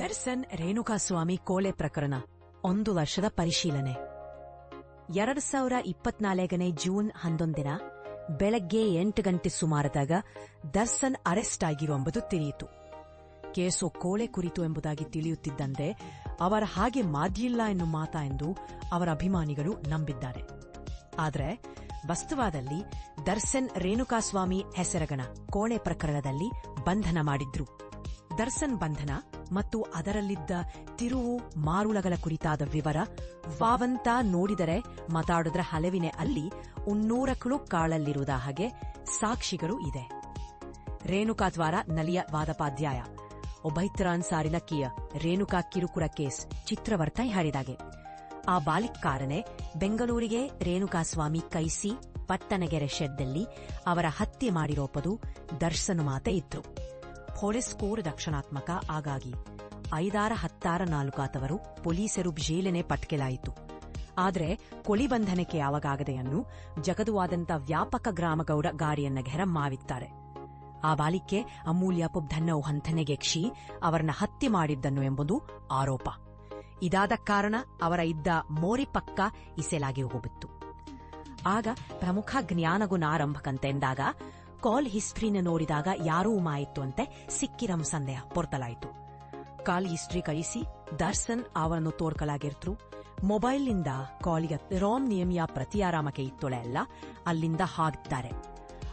ದರ್ಶನ್ ರೇಣುಕಾಸ್ವಾಮಿ ಕೋಳೆ ಪ್ರಕರಣ, ಒಂದು ವರ್ಷದ ಪರಿಶೀಲನೆ. ಎರಡ್ ಸಾವಿರ ಇಪ್ಪತ್ನಾಲ್ಕನೇ ಜೂನ್ ಹನ್ನೊಂದಿನ ಬೆಳಗ್ಗೆ ಎಂಟು ಗಂಟೆ ಸುಮಾರದಾಗ ದರ್ಶನ್ ಅರೆಸ್ಟ್ ಆಗಿರುವಂಬುದು ತಿಳಿಯಿತು. ಕೇಸು ಕೋಳೆ ಕುರಿತು ಎಂಬುದಾಗಿ ತಿಳಿಯುತ್ತಿದ್ದಂತೆ ಅವರ ಹಾಗೆ ಮಾದಿಯಿಲ್ಲ ಎನ್ನು ಮಾತಾ ಎಂದು ಅವರ ಅಭಿಮಾನಿಗಳು ನಂಬಿದ್ದಾರೆ. ಆದರೆ ವಸ್ತುವಾದಲ್ಲಿ ದರ್ಶನ್ ರೇಣುಕಾಸ್ವಾಮಿ ಹೆಸರಗಣ ಕೋಳೆ ಪ್ರಕರಣದಲ್ಲಿ ಬಂಧನ ಮಾಡಿದ್ರು. ದರ್ಶನ್ ಬಂಧನ ಮತ್ತು ಅದರಲ್ಲಿದ್ದ ತಿರುವು ಮಾರುಳಗಳ ಕುರಿತಾದ ವಿವರ ವಾವಂತ ನೋಡಿದರೆ ಮಾತಾಡಿದ್ರ ಹಲವಿನೆ ಅಲ್ಲಿ ಉನ್ನೂರಕ್ಕೂ ಕಾಳಲ್ಲಿರುವುದ ಹಾಗೆ ಸಾಕ್ಷಿಗಳು ಇದೆ. ರೇಣುಕಾ ದ್ವಾರ ನಲಿಯ ವಾದಪಾಧ್ಯಾಯ. ಒಬೈತ್ರಾನ್ ಸಾರಿನ ಕಿಯ ರೇಣುಕಾ ಕಿರುಕುರ ಕೇಸ್ ಚಿತ್ರವರ್ತ ಹೇಳಿದಾಗೆ ಆ ಬಾಲಿಕಾರನೆ ಬೆಂಗಳೂರಿಗೆ ರೇಣುಕಾಸ್ವಾಮಿ ಕೈಸಿ ಪಟ್ಟಣಗೆರೆ ಶೆಡ್ದಲ್ಲಿ ಅವರ ಹತ್ಯೆ ಮಾಡಿರೋಪದು ದರ್ಶನ ಮಾತೆ ಇದ್ರು. ಪೊಲೀಸ್ ಕೋರ್ ರಕ್ಷಣಾತ್ಮಕ ಆಗಾಗಿ ಐದಾರ ಹತ್ತಾರ ನಾಲ್ಕಾತವರು ಪೊಲೀಸರು ಜೇಲನೆ ಪಟ್ಕೆಲಾಯಿತು. ಆದರೆ ಕೊಳಿ ಬಂಧನಕ್ಕೆ ಯಾವಾಗದೆಯನ್ನು ಜಗದುವಾದಂತ ವ್ಯಾಪಕ ಗ್ರಾಮಗೌಡ ಗಾಡಿಯನ್ನ ಘೆರ ಮಾವಿತ್ತಾರೆ. ಆ ಬಾಲಿಕೆ ಅಮೂಲ್ಯ ಪುಬ್ಧನ್ನವು ಹಂತನೆಗೆಕ್ಷಿ ಅವರನ್ನ ಹತ್ಯೆ ಮಾಡಿದ್ದನ್ನು ಎಂಬುದು ಆರೋಪ. ಇದಾದ ಕಾರಣ ಅವರ ಇದ್ದ ಮೋರಿ ಪಕ್ಕ ಇಸೆಲಾಗಿ ಹೋಗಿತ್ತು ಆಗ ಪ್ರಮುಖ ಜ್ಞಾನಗುಣಾರಂಭಕಂತೆಂದಾಗ ಕಾಲ್ ಹಿಸ್ಟ್ರಿನ ನೋಡಿದಾಗ ಯಾರೂ ಮಾಯಿತ್ತು ಅಂತೆ ಸಿಕ್ಕಿರಂ ಸಂದೇಹ ಪೊರ್ತಲಾಯಿತು. ಕಾಲ್ ಹಿಸ್ಟ್ರಿ ಕಳಿಸಿ ದರ್ಶನ್ ಅವರನ್ನು ತೋರ್ಕಲಾಗಿರ್ತರು. ಮೊಬೈಲ್ನಿಂದ ಕಾಲಿಗೆ ರಾಮ್ ನಿಯಮಿಯ ಪ್ರತಿಯಾರಾಮಕ್ಕೆ ಇತ್ತೊಳೆ ಅಲ್ಲ, ಅಲ್ಲಿಂದ ಹಾಕ್ತಾರೆ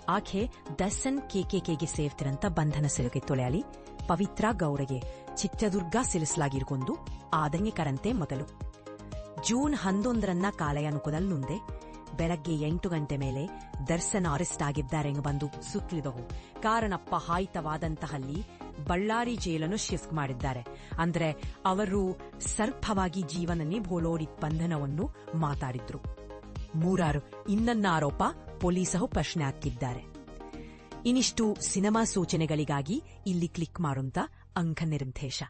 ಆಕೆ ದರ್ಶನ್ ಕೆಕೆಕೆಗೆ ಸೇರ್ತಿರಂತ ಬಂಧನ ಸಿಲುಕಿತ್ತೊಳೆ ಅಲ್ಲಿ ಪವಿತ್ರ ಗೌಡಗೆ ಚಿತ್ರದುರ್ಗ ಸಿಲಿಸಲಾಗಿರ್ಕೊಂಡು ಆದಂಗೆ ಕರಂತೆ ಮೊದಲು. ಜೂನ್ ಹನ್ನೊಂದರನ್ನ ಮುಂದೆ ಬೆಳಗ್ಗೆ ಎಂಟು ಗಂಟೆ ಮೇಲೆ ದರ್ಶನ್ ಅರೆಸ್ಟ್ ಆಗಿದ್ದಾರೆಂದು ಬಂದು ಸುತ್ತಲಿದವು. ಕಾರಣಪ್ಪ ಹಾಯಿತವಾದಂತಹಲ್ಲಿ ಬಳ್ಳಾರಿ ಜೈಲನ್ನು ಶಿಫ್ಟ್ ಮಾಡಿದ್ದಾರೆ. ಅಂದ್ರೆ ಅವರು ಸರ್ಪವಾಗಿ ಜೀವನ ನಿಭೋಲೋಡಿ ಬಂಧನವನ್ನು ಮಾತಾಡಿದ್ರು. ಮೂರಾರು ಇನ್ನನ್ನ ಆರೋಪ ಪೊಲೀಸರು ಪ್ರಶ್ನೆ ಹಾಕಿದ್ದಾರೆ ಇನಿಷ್ಟು ಸಿನಿಮಾ ಸೂಚನೆಗಳಿಗಾಗಿ ಇಲ್ಲಿ ಕ್ಲಿಕ್ ಮಾಡುವಂತ ಅಂಕ ನಿರ್ದೇಶ